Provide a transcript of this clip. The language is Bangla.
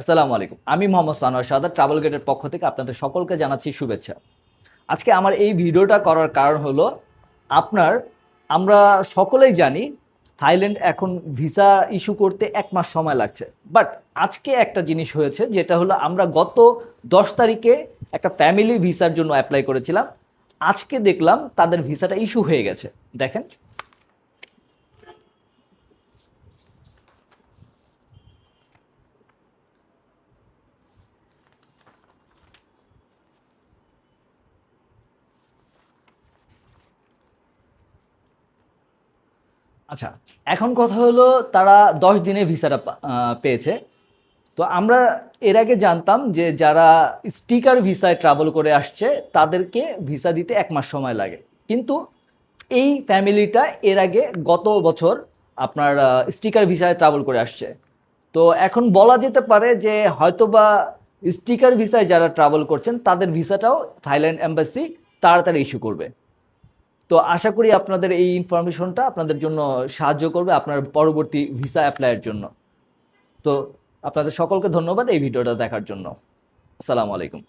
আসসালামু আলাইকুম। আমি মোহাম্মদ সানোয়ার সাদা ট্রাভেল গেটের পক্ষ থেকে আপনাদের সকলকে জানাচ্ছি শুভেচ্ছা। আজকে আমার এই ভিডিওটা করার কারণ হলো, আপনার, আমরা সকলেই জানি, থাইল্যান্ড এখন ভিসা ইস্যু করতে এক মাস সময় লাগছে। বাট আজকে একটা জিনিস হয়েছে, যেটা হলো আমরা গত দশ তারিখে একটা ফ্যামিলি ভিসার জন্য অ্যাপ্লাই করেছিলাম। আজকে দেখলাম তাদের ভিসাটা ইস্যু হয়ে গেছে। দেখেন। আচ্ছা এখন কথা হলো তারা দশ দিনে ভিসাটা পেয়েছে। তো আমরা এর আগে জানতাম যে যারা স্টিকার ভিসায় ট্রাভেল করে আসছে, তাদেরকে ভিসা দিতে এক মাস সময় লাগে। কিন্তু এই ফ্যামিলিটা এর আগে গত বছর আপনার স্টিকার ভিসায় ট্রাভেল করে আসছে। তো এখন বলা যেতে পারে যে হয়তোবা স্টিকার ভিসায় যারা ট্রাভেল করছেন, তাদের ভিসাটাও থাইল্যান্ড এম্বাসি তাড়াতাড়ি ইস্যু করবে। তো আশা করি আপনাদের এই ইনফরমেশনটা আপনাদের জন্য সাহায্য করবে আপনার পরবর্তী ভিসা অ্যাপ্লাইয়ের জন্য। তো আপনাদের সকলকে ধন্যবাদ এই ভিডিওটা দেখার জন্য। আসসালামু আলাইকুম।